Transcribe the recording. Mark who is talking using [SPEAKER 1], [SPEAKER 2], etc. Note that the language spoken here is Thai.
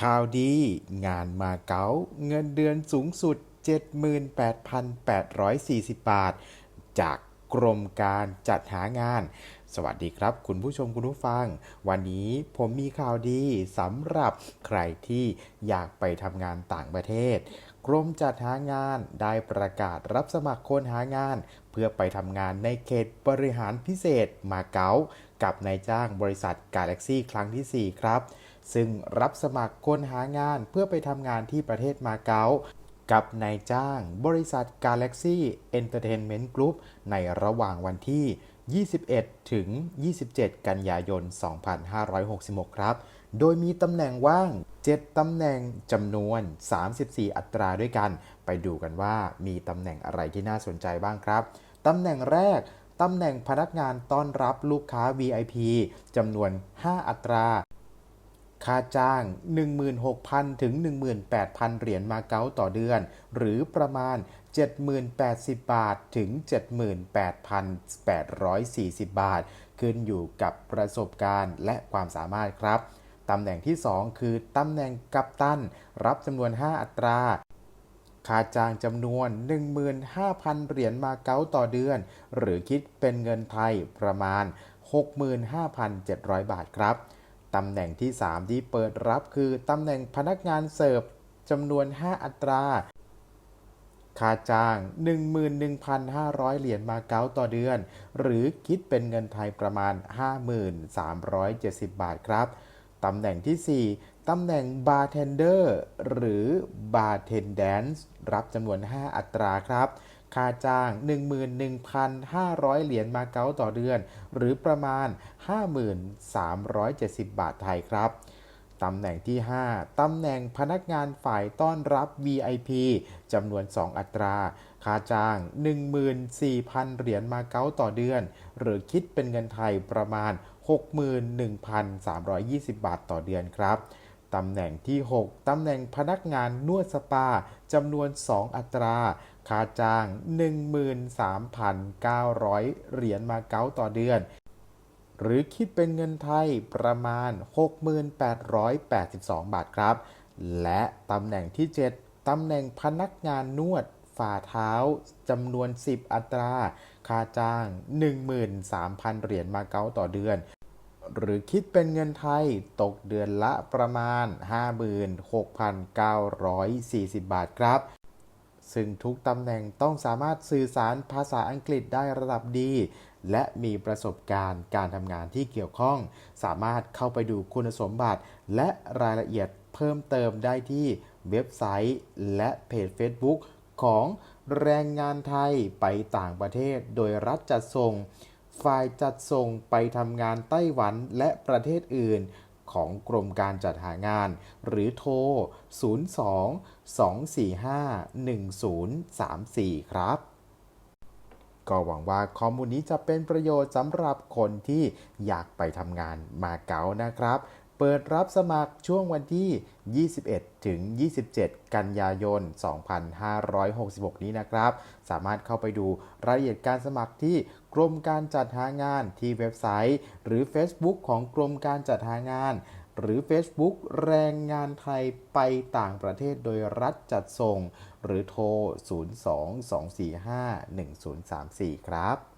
[SPEAKER 1] ข่าวดี งานมาเก๊าเงินเดือนสูงสุด 78,840 บาท จากกรมการจัดหางาน สวัสดีครับ คุณผู้ชมคุณผู้ฟัง วันนี้ผมมีข่าวดีสำหรับใครที่อยากไปทำงานต่างประเทศ กรมจัดหางานได้ประกาศรับสมัครคนหางาน เพื่อไปทำงานในเขตบริหารพิเศษมาเก๊ากับนายจ้างบริษัท Galaxy ครั้งทีสี่4 ครับ ซึ่งรับสมัครคนหางานเพื่อไปทำงานที่ประเทศมาเก๊ากับนายจ้างบริษัท Galaxy Entertainment Group ในระหว่างวันที่ 21 ถึง 27 กันยายน 2566 ครับ โดยมีตำแหน่งว่าง 7 ตำแหน่งจำนวน 34 อัตราด้วยกัน ไปดูกันว่ามีตำแหน่งอะไรที่น่าสนใจบ้างครับ ตำแหน่งแรก ตำแหน่งพนักงานต้อนรับลูกค้า VIP จำนวน 5 อัตรา ค่าจ้าง 16,000 ถึง 18,000 เหรียญมาเก๊าต่อเดือน หรือประมาณ 7,080 บาทถึง 78,840 บาท ขึ้นอยู่กับประสบการณ์และความสามารถครับ ตำแหน่งที่ 2 คือตำแหน่งกัปตัน รับจำนวน 5 อัตราค่าจ้างจำนวน 15,000 เหรียญมาเก๊าต่อเดือน หรือคิดเป็นเงินไทยประมาณ 65,700 บาทครับ ตำแหน่งที่ 3 ที่เปิดรับคือตำแหน่งพนักงานเสิร์ฟจำนวน 5 อัตรา ค่าจ้าง 11,500 เหรียญมาเก๊าต่อเดือน หรือคิดเป็นเงินไทยประมาณ 5370 บาทครับ ตำแหน่งที่ 4 ตำแหน่งบาร์เทนเดอร์หรือบาร์เทนแดนซ์รับจำนวน 5 อัตราครับ ค่าจ้าง 11,500 เหรียญมาเก๊าต่อเดือน หรือประมาณ 5370 บาทไทยครับตำแหน่งที่ 5 ตำแหน่งพนักงานฝ่ายต้อนรับ VIP จำนวน 2 อัตรา ค่าจ้าง 14,000 เหรียญมาเก๊าต่อเดือน หรือคิดเป็นเงินไทยประมาณ 61,320 บาทต่อเดือนครับตำแหน่งที่ 6 ตำแหน่งพนักงานนวดสปาจำนวน 2 อัตรา ค่าจ้าง 13,900 เหรียญมาเก๊าต่อเดือน หรือคิดเป็นเงินไทยประมาณ 6,882 บาทครับ และตำแหน่งที่ 7 ตำแหน่งพนักงานนวดฝ่าเท้าจำนวน 10 อัตรา ค่าจ้าง 13,000 เหรียญมาเก๊าต่อเดือน หรือคิดเป็นเงินไทยตกเดือนละประมาณ 56,940 บาทครับ ซึ่งทุกตำแหน่งต้องสามารถสื่อสารภาษาอังกฤษได้ระดับดี และมีประสบการณ์การทำงานที่เกี่ยวข้อง สามารถเข้าไปดูคุณสมบัติ และรายละเอียดเพิ่มเติมได้ที่เว็บไซต์ และเพจ Facebook ของแรงงานไทยไปต่างประเทศ โดยรัฐจัดส่ง ฝ่ายจัดส่งไปทำงานไต้หวันและประเทศอื่น ของกรมการจัดหางาน หรือโทร 02 245 1034 ครับ ก็หวังว่าข้อมูลนี้จะเป็นประโยชน์สำหรับคนที่อยากไปทำงานมาเก๊านะครับ เปิดรับสมัครช่วงวันที่ 21 ถึง 27 กันยายน 2566 นี้นะครับ สามารถเข้าไปดูรายละเอียดการสมัครที่ กรมการจัดหางานที่เว็บไซต์ หรือ Facebook ของกรมการจัดหางาน หรือ Facebook แรงงานไทยไปต่างประเทศโดยรัฐจัดส่ง หรือโทร 02 245 1034 ครับ